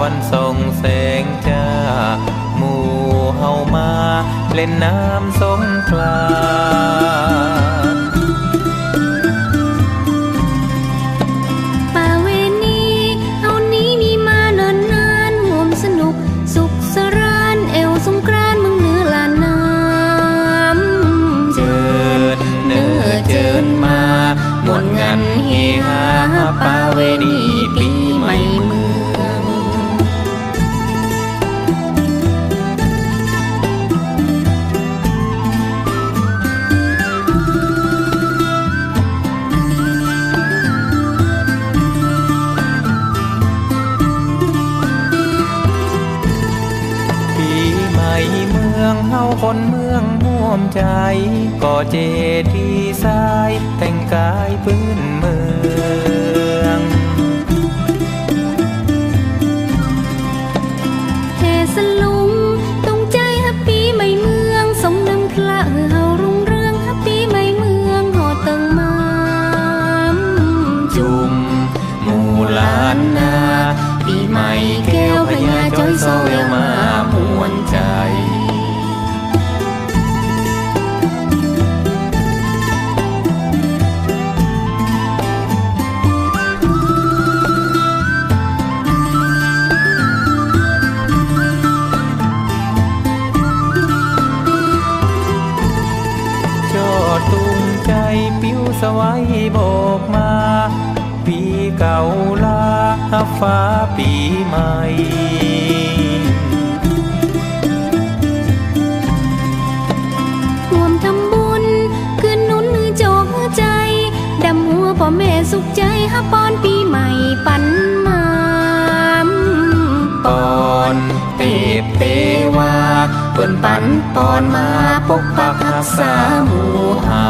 วันส่งแสงจ้า หมู่เฮามา เล่นน้ำสงกราน องเฮาคนเมืองม่วมใจ ก่อเจดีย์ทรายแต่งกายพื้นเมืองเทสลุงตรงใจฮับปีใหม่เมืองสมน้ำพระเฮารุ่งเรืองฮับปีใหม่เมืองหอเติงมามจุมหมู่ลานนา ปีใหม่แก้วพญาจ้อยโซเวลมา วสวัยโบกมา ปีเก่าลาฟ้าปีใหม่ห่วมทำบุญ คืนนุนโจกใจ ดำหัวพ่อแม่สุขใจฮับปอนปีใหม่ปันมามปอนเตบเตวาเปิ้นปันปอนมาปกปักรักษาหมู่เฮา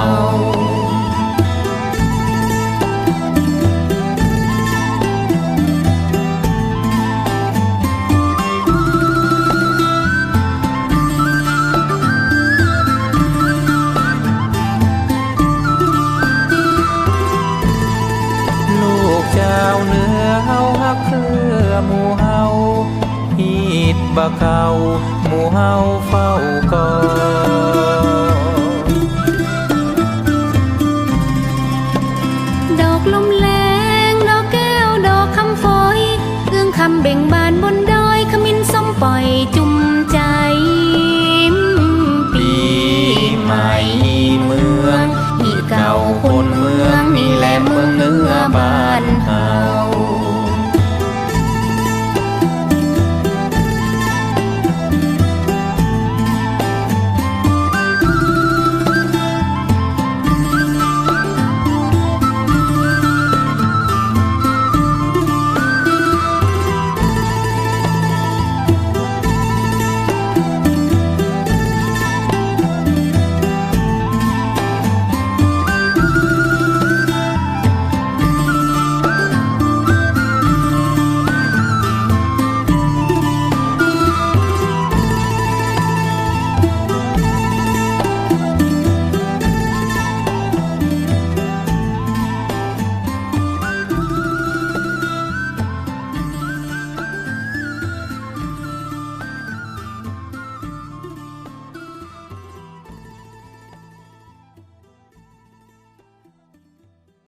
ดบะเก่าหมู่เฮาเฝ้าก่อดอกลมแรงดอกแก้วดอกคำฝอยเอื้องคำเบ่งบานบน